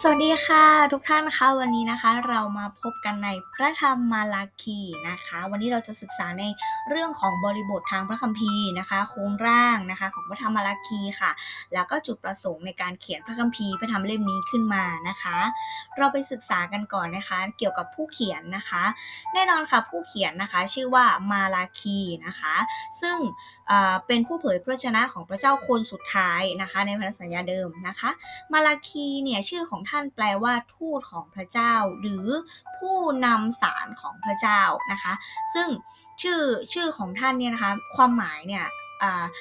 สวัสดีค่ะทุกท่านคะวันนี้นะคะเรามาพบกันในพระธรรมมาลาคีนะคะ วันนี้เราจะศึกษาในเรื่องของบริบททางพระคัมภีร์นะคะโครงร่างนะคะของพระธรรมมาลาคีค่ะ แล้วก็จุดประสงค์ในการเขียนพระคัมภีร์พระธรรมเล่มนี้ขึ้นมานะคะ เราไปศึกษากันก่อนนะคะ เกี่ยวกับผู้เขียนนะคะ แน่นอนค่ะผู้เขียนนะคะชื่อว่ามาลาคีนะคะ ซึ่งเป็นผู้เผยพระชนะของพระเจ้าคนสุดท้ายนะคะ ในพันธสัญญาเดิมนะคะ มาลาคีเนี่ยชื่อของท่านแปลว่าทูตของพระเจ้า หรือผู้นำสารของพระเจ้านะคะ ซึ่งชื่อชื่อของท่านเนี่ยนะคะ ความหมายเนี่ย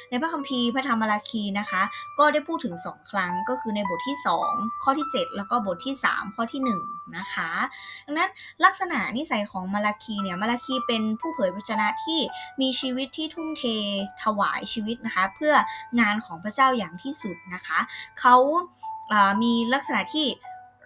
ในพระคัมภีร์พระธรรมมาราคีนะคะ ก็ได้พูดถึง 2 ครั้งก็คือในบทที่ 2 ข้อที่ 7 แล้วก็บทที่ 3 ข้อที่ 1 นะคะ ดังนั้นลักษณะนิสัยของมาราคีเนี่ยมาราคีเป็นผู้เผยพระชนะที่มีชีวิตที่ทุ่มเทถวายชีวิตนะคะ เพื่องานของพระเจ้าอย่างที่สุดนะคะ เขา มีลักษณะที่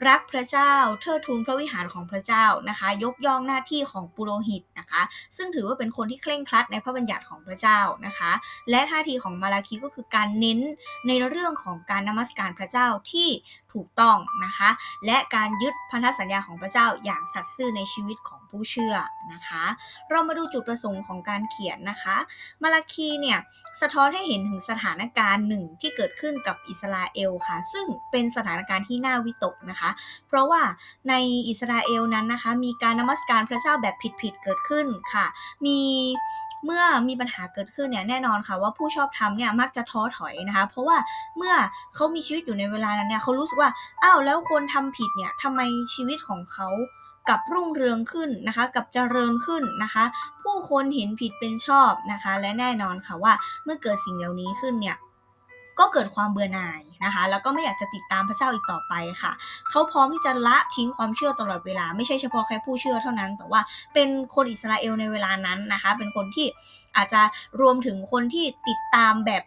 รักพระเจ้าเทิดทูนพระวิหารของพระเจ้านะคะ ยกย่องหน้าที่ของปุโรหิตนะคะ ซึ่งถือว่าเป็นคนที่เคร่งครัดในพระบัญญัติของพระเจ้านะคะ และท่าทีของมาลาคีก็คือการเน้นในเรื่องของการนมัสการพระเจ้าที่ถูกต้องนะคะ และการยึดพันธสัญญาของพระเจ้าอย่างสัตย์ซื่อในชีวิตของผู้เชื่อนะคะ เรามาดูจุดประสงค์ของการเขียนนะคะ มาลาคีเนี่ยสะท้อนให้เห็นถึงสถานการณ์หนึ่งที่เกิดขึ้นกับอิสราเอลค่ะ ซึ่งเป็นสถานการณ์ที่น่าวิตกนะคะเพราะว่าในอิสราเอลนั้นนะคะ มีการนมัสการพระเจ้าแบบผิดๆเกิดขึ้นค่ะ มีเมื่อมีปัญหาเกิดขึ้นเนี่ยแน่นอนค่ะว่าผู้ชอบทำเนี่ยมักจะท้อถอยนะคะ เพราะว่าเมื่อเขามีชีวิตอยู่ในเวลานั้นเนี่ยเขารู้สึกว่าอ้าวแล้วคนทำผิดเนี่ยทำไมชีวิตของเขากับรุ่งเรืองขึ้นนะคะ กับเจริญขึ้นนะคะ ผู้คนเห็นผิดเป็นชอบนะคะ และแน่นอนค่ะว่าเมื่อเกิดสิ่งเหล่านี้ขึ้นเนี่ย ก็เกิดความเบื่อหน่ายนะคะ แล้วก็ไม่อยากจะติดตามพระเจ้าอีกต่อไปค่ะ เขาพร้อมที่จะละทิ้งความเชื่อตลอดเวลา ไม่ใช่เฉพาะแค่ผู้เชื่อเท่านั้น แต่ว่าเป็นคนอิสราเอลในเวลานั้นนะคะ เป็นคนที่อาจจะรวมถึงคนที่ติดตามแบบ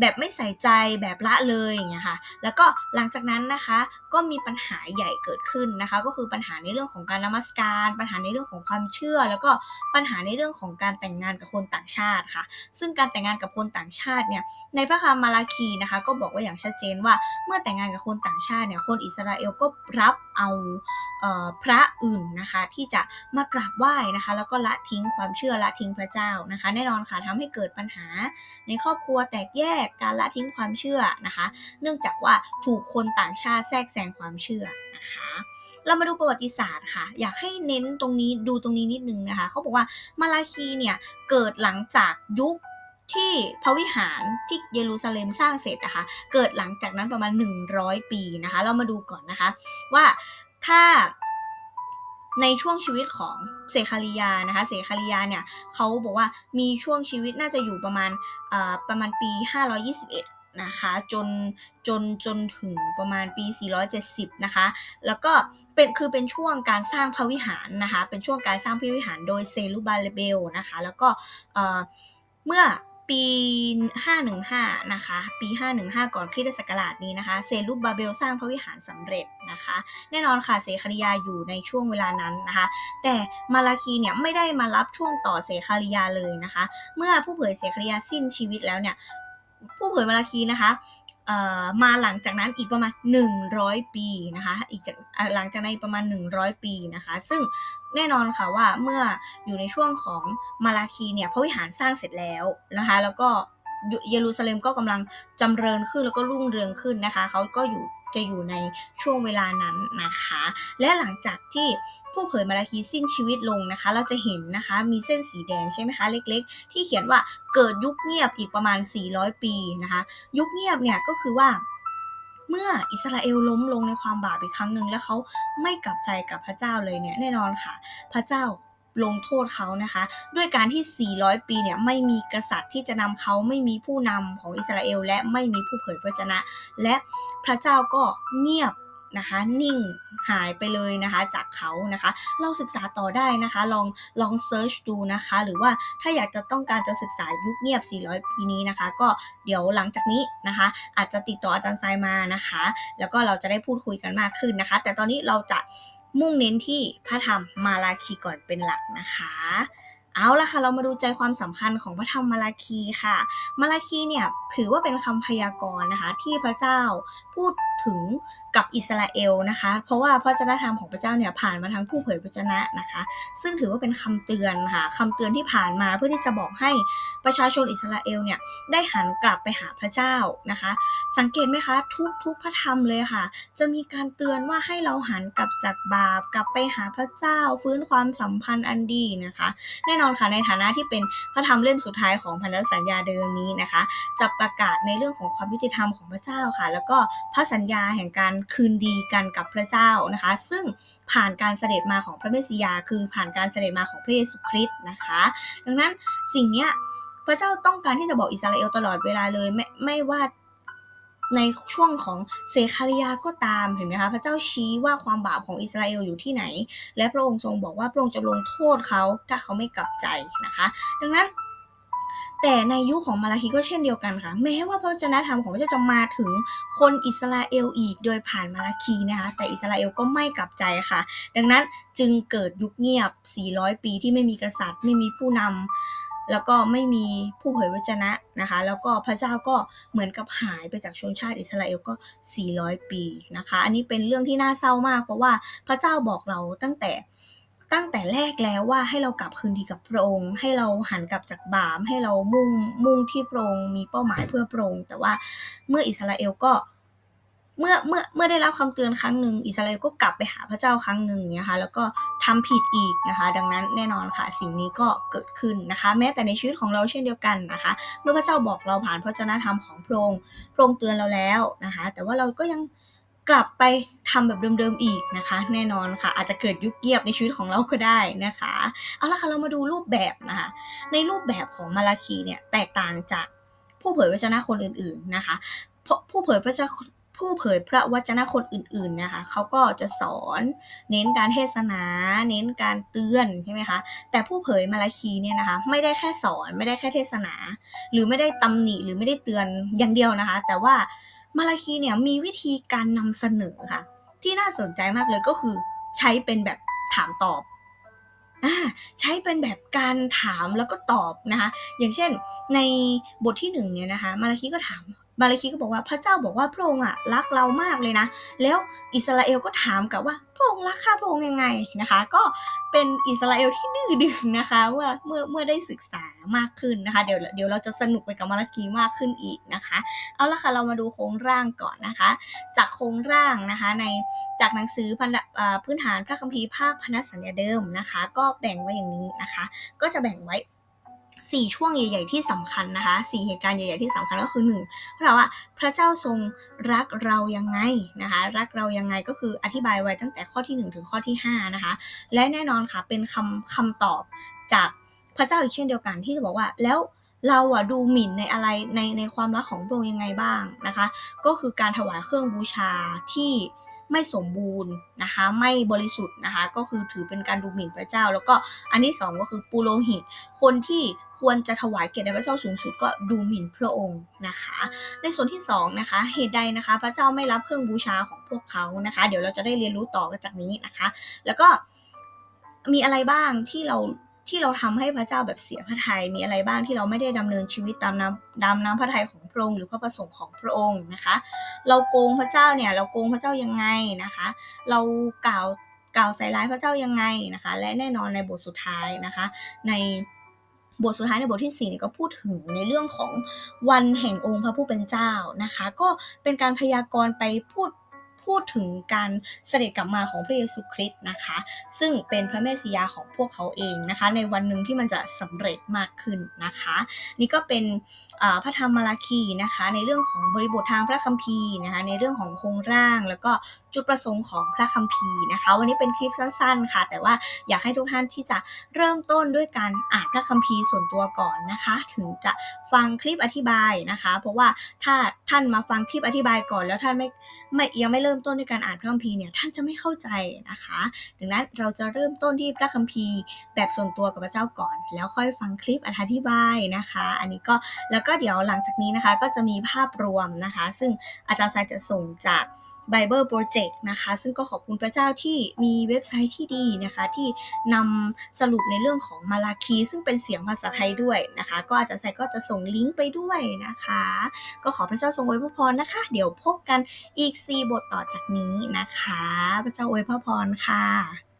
แบบไม่ใส่ใจแบบละเลยอย่างเงี้ยค่ะ แล้วก็หลังจากนั้นนะคะก็มีปัญหาใหญ่เกิดขึ้นนะคะ ก็คือปัญหาในเรื่องของการนมัสการ ปัญหาในเรื่องของความเชื่อ แล้วก็ปัญหาในเรื่องของการแต่งงานกับคนต่างชาติค่ะ ซึ่งการแต่งงานกับคนต่างชาติเนี่ยในพระคัมมาลาคีนะคะ ก็บอกว่าอย่างชัดเจนว่าเมื่อแต่งงานกับคนต่างชาติเนี่ยคนอิสราเอลก็รับเอาพระอื่นนะคะที่จะมากราบไหว้นะคะ แล้วก็ละทิ้งความเชื่อละทิ้งพระเจ้านะคะ แน่นอนค่ะทำให้เกิดปัญหาในครอบครัวแตกแยกการละทิ้งความเชื่อนะคะ เนื่องจากว่าถูกคนต่างชาติแทรกแซงความเชื่อนะคะเรามาดูประวัติศาสตร์ค่ะ อยากให้เน้นตรงนี้ดูตรงนี้นิดนึงนะคะ เขาบอกว่ามาลาคีเนี่ยเกิดหลังจากยุค ที่พระวิหารที่เยรูซาเล็มสร้างเสร็จนะคะเกิดหลังจากนั้นประมาณ 100 ปีนะคะ เรามาดูก่อนนะคะว่าถ้าในช่วงชีวิตของเสคาริยานะคะเสคาริยาเนี่ยเขาบอกว่ามีช่วงชีวิตน่าจะอยู่ประมาณประมาณปี 521 นะคะจนจนจนถึงประมาณปี 470 นะคะ แล้วก็เป็นคือเป็นช่วงการสร้างพระวิหารนะคะ เป็นช่วงการสร้างพระวิหารโดยเซรุบาเลเบลนะคะ แล้วก็เมื่อ ปี 515 นะคะ ปี 515 ก่อนคริสตศักราชนี้นะคะ เซรุบาเบลสร้างพระวิหารสำเร็จนะคะ แน่นอนค่ะ เสคาริยาอยู่ในช่วงเวลานั้นนะคะ แต่มาลาคีเนี่ยไม่ได้มารับช่วงต่อเสคาริยาเลยนะคะ เมื่อผู้เผยเสคาริยาสิ้นชีวิตแล้วเนี่ย ผู้เผยมาลาคีนะคะ มาหลังจากนั้นอีกประมาณ 100 ปีนะคะอีกจากหลังจากนั้นประมาณ 100 ปีนะคะ ซึ่งแน่นอนค่ะว่าเมื่ออยู่ในช่วงของมาลาคีเนี่ยพระวิหารสร้างเสร็จแล้วนะคะ แล้วก็เยรูซาเล็มก็กำลังจำเริญขึ้นแล้วก็รุ่งเรืองขึ้นนะคะเขาก็อยู่ จะอยู่ในช่วงเวลานั้นนะคะ และหลังจากที่ผู้เผยมาลาคีสิ้นชีวิตลงนะคะ เราจะเห็นนะคะมีเส้นสีแดงใช่ไหมคะเล็กๆ ที่เขียนว่าเกิดยุคเงียบอีกประมาณ 400 ปีนะคะ ยุคเงียบเนี่ยก็คือว่าเมื่ออิสราเอลล้มลงในความบาปอีกครั้งหนึ่งแล้วเขาไม่กลับใจกับพระเจ้าเลยเนี่ยแน่นอนค่ะ พระเจ้า ลงโทษเขานะคะ ด้วยการที่ 400 ปีเนี่ยไม่มีกษัตริย์ที่จะนำเขาไม่มีผู้นำของอิสราเอล และไม่มีผู้เผยพระชนะ และพระเจ้าก็เงียบนะคะนิ่งหายไปเลยนะคะจากเขานะคะ เราศึกษาต่อได้นะคะลองลองเซิร์ชดูนะคะ หรือว่าถ้าอยากจะต้องการจะศึกษายุคเงียบ 400 ปีนี้นะคะ ก็เดี๋ยวหลังจากนี้นะคะ อาจจะติดต่ออาจารย์ทรายมานะคะ แล้วก็เราจะได้พูดคุยกันมากขึ้นนะคะ แต่ตอนนี้เราจะ มุ่งเน้นที่พระธรรมมาลาคีก่อนเป็นหลักนะคะ เอาละค่ะ เรามาดูใจความสำคัญของพระธรรมมาลาคีค่ะ มาลาคีเนี่ยถือว่าเป็นคำพยากรณ์นะคะ ที่พระเจ้าพูด ถึงกับอิสราเอลนะคะ เพราะว่าพระวจนะธรรมของพระเจ้าเนี่ยผ่านมาทางผู้เผยพระวจนะนะคะ ซึ่งถือว่าเป็นคำเตือนค่ะคำเตือนที่ผ่านมาเพื่อที่จะบอกให้ประชาชนอิสราเอลเนี่ยได้หันกลับไปหาพระเจ้านะคะ สังเกตไหมคะทุกทุกพระธรรมเลยค่ะ จะมีการเตือนว่าให้เราหันกลับจากบาปกลับไปหาพระเจ้า ฟื้นความสัมพันธ์อันดีนะคะ แน่นอนค่ะในฐานะที่เป็นพระธรรมเล่มสุดท้ายของพันธสัญญาเดิมนี้นะคะ จะประกาศในเรื่องของความยุติธรรมของพระเจ้าค่ะ แล้วก็พระสัญญาแห่งการคืนดีกันกับพระเจ้านะคะ ซึ่งผ่านการเสด็จมาของพระเมสสิยา คือผ่านการเสด็จมาของพระเยซูคริสต์นะคะ ดังนั้นสิ่งเนี้ยพระเจ้าต้องการที่จะบอกอิสราเอลตลอดเวลาเลยไม่ไม่ว่าในช่วงของเซคาริยาก็ตามเห็นไหมคะพระเจ้าชี้ว่าความบาปของอิสราเอลอยู่ที่ไหน และพระองค์ทรงบอกว่าพระองค์จะลงโทษเขาถ้าเขาไม่กลับใจนะคะ ดังนั้น แต่ในยุคของมาลาคีก็เช่นเดียวกันค่ะ แม้ว่าพระวจนะธรรมของพระเจ้าจะมาถึงคนอิสราเอลอีกโดยผ่านมาลาคีนะคะ แต่อิสราเอลก็ไม่กลับใจค่ะ ดังนั้นจึงเกิดยุคเงียบ 400 ปีที่ไม่มีกษัตริย์ ไม่มีผู้นำแล้วก็ไม่มีผู้เผยพระวจนะนะคะ แล้วก็พระเจ้าก็เหมือนกับหายไปจากชนชาติอิสราเอลก็ 400 ปีนะคะ อันนี้เป็นเรื่องที่น่าเศร้ามาก เพราะว่าพระเจ้าบอกเราตั้งแต่ ตั้งแต่แรกแล้วว่าให้เรากลับคืนดีกับพระองค์ ให้เราหันกลับจากบาปให้เรามุ่งมุ่งที่พระองค์มีเป้าหมายเพื่อพระองค์แต่ว่าเมื่ออิสราเอลก็เมื่อเมื่อเมื่อได้รับคำเตือนครั้งหนึ่งอิสราเอลก็กลับไปหาพระเจ้าครั้งหนึ่งนะคะแล้วก็ทำผิดอีกนะคะ ดังนั้นแน่นอนค่ะ สิ่งนี้ก็เกิดขึ้นนะคะ แม้แต่ในชีวิตของเราเช่นเดียวกันนะคะ เมื่อพระเจ้าบอกเราผ่านพระวจนะธรรมของพระองค์พระองค์เตือนเราแล้วนะคะ แต่ว่าเราก็ยัง กลับไปทำแบบเดิมๆอีกนะคะ แน่นอนค่ะ อาจจะเกิดยุคเงียบในชีวิตของเราก็ได้นะคะเอาละค่ะเรามาดูรูปแบบนะคะในรูปแบบของมาลาคีเนี่ยแตกต่างจากผู้เผยพระวจนะคนอื่นๆนะคะเพราะผู้เผยพระผู้เผยพระวจนะคนอื่นๆนะคะเขาก็จะสอนเน้นการเทศนา เน้นการเตือนใช่ไหมคะแต่ผู้เผยมาลาคีเนี่ยนะคะไม่ได้แค่สอนไม่ได้แค่เทศนา หรือไม่ได้ตำหนิหรือไม่ได้เตือนอย่างเดียวนะคะ แต่ว่า มาลาคีเนี่ยมีวิธีการนำเสนอค่ะ ที่น่าสนใจมากเลยก็คือใช้เป็นแบบถามตอบใช้เป็นแบบการถามแล้วก็ตอบนะคะ อย่างเช่นในบทที่หนึ่งเนี่ยนะคะ มาลาคีก็ถามมาเลคีก็บอกว่าพระเจ้าบอกว่าพระองค์อะรักเรามากเลยนะ แล้วอิสราเอลก็ถามกลับว่าพระองค์รักข้าพระองค์ยังไงนะคะ ก็เป็นอิสราเอลที่ดื้อดึงนะคะว่าเมื่อเมื่อได้ศึกษา มากขึ้นนะคะ เดี๋ยวเดี๋ยวเราจะสนุกไปกับมาลาคีมากขึ้นอีกนะคะ เอาละค่ะเรามาดูโครงร่างก่อนนะคะ จากโครงร่างนะคะในจากหนังสือพื้นฐานพระคัมภีร์ภาคพนธสัญญาเดิมนะคะ ก็แบ่งไว้อย่างนี้นะคะ ก็จะแบ่งไว้สี่ช่วงใหญ่ ๆที่สำคัญนะคะสี่เหตุการณ์ใหญ่ ๆที่สำคัญก็คือหนึ่งเราว่าพระเจ้าทรงรักเรายังไงนะคะ รักเรายังไงก็คืออธิบายไว้ตั้งแต่ข้อที่ 1 ถึงข้อที่5นะคะ และแน่นอนค่ะเป็นคำคำตอบจาก พระเจ้าอีกเช่นเดียวกันที่จะบอกว่าแล้วเราอะดูหมิ่นในอะไรในในความรักของพระองค์ยังไงบ้างนะคะ ก็คือการถวายเครื่องบูชาที่ไม่สมบูรณ์นะคะไม่บริสุทธิ์นะคะก็คือถือเป็นการดูหมิ่นพระเจ้า แล้วก็อันที่2ก็คือปุโรหิต คนที่ควรจะถวายเกียรติแด่พระเจ้าสูงสุดก็ดูหมิ่นพระองค์นะคะ ในส่วนที่2นะคะเหตุใดนะคะ พระเจ้าไม่รับเครื่องบูชาของพวกเขานะคะ เดี๋ยวเราจะได้เรียนรู้ต่อกันจากนี้นะคะ แล้วก็มีอะไรบ้างที่เรา ที่เราทำให้พระเจ้าแบบเสียพระทยัยมีอะไรบ้างที่เราไม่ได้ดำเนินชีวิตตามน้ำดำน้ำพระทัยของพระองค์หรือพระประสงค์ของพระองค์นะคะ เราโกงพระเจ้าเนี่ยเราโกงพระเจ้ายังไงนะคะ เรากล่าวกล่าวใส่ร้ายพระเจ้ายังไงนะคะ และแน่นอนในบทสุดท้ายนะคะ ในบทสุดท้ายในบทที่4เนี่ยก็พูดถึงในเรื่องของวันแห่งองค์พระผู้เป็นเจ้านะคะ ก็เป็นการพยากรณ์ไปพูด พูดถึงการเสด็จกลับมาของพระเยซูคริสต์นะคะ ซึ่งเป็นพระเมสสิยาของพวกเขาเองนะคะ ในวันหนึ่งที่มันจะสำเร็จมากขึ้นนะคะ นี่ก็เป็นพระธรรมมาราคีนะคะ ในเรื่องของบริบททางพระคัมภีร์นะคะ ในเรื่องของโครงร่าง แล้วก็จุดประสงค์ของพระคัมภีร์นะคะ วันนี้เป็นคลิปสั้นๆ ค่ะ แต่ว่าอยากให้ทุกท่านที่จะเริ่มต้นด้วยการอ่านพระคัมภีร์ส่วนตัวก่อนนะคะ ถึงจะฟังคลิปอธิบายนะคะ เพราะว่าถ้าท่านมาฟังคลิปอธิบายก่อนแล้วท่านไม่ไม่ยังไม่เริ่มริ่มต้นด้วยการอ่านพระคัมภีร์เนี่ยท่านจะไม่เข้าใจนะคะ ดังนั้นเราจะเริ่มต้นที่พระคัมภีร์แบบส่วนตัวกับพระเจ้าก่อน แล้วค่อยฟังคลิปอธิบายนะคะ อันนี้ก็แล้วก็เดี๋ยวหลังจากนี้นะคะก็จะมีภาพรวมนะคะ ซึ่งอาจารย์สายจะส่งจาก Bible Project นะคะ ซึ่งก็ขอบคุณพระเจ้าที่มีเว็บไซต์ที่ดีนะคะ ที่นำสรุปในเรื่องของมาลาคี ซึ่งเป็นเสียงภาษาไทยด้วยนะคะ ก็อาจจะใส่ก็จะส่งลิงก์ไปด้วยนะคะ ก็ขอพระเจ้าทรงอวยพรนะคะ เดี๋ยวพบกันอีก 4 บทต่อจากนี้นะคะ พระเจ้าอวยพรค่ะ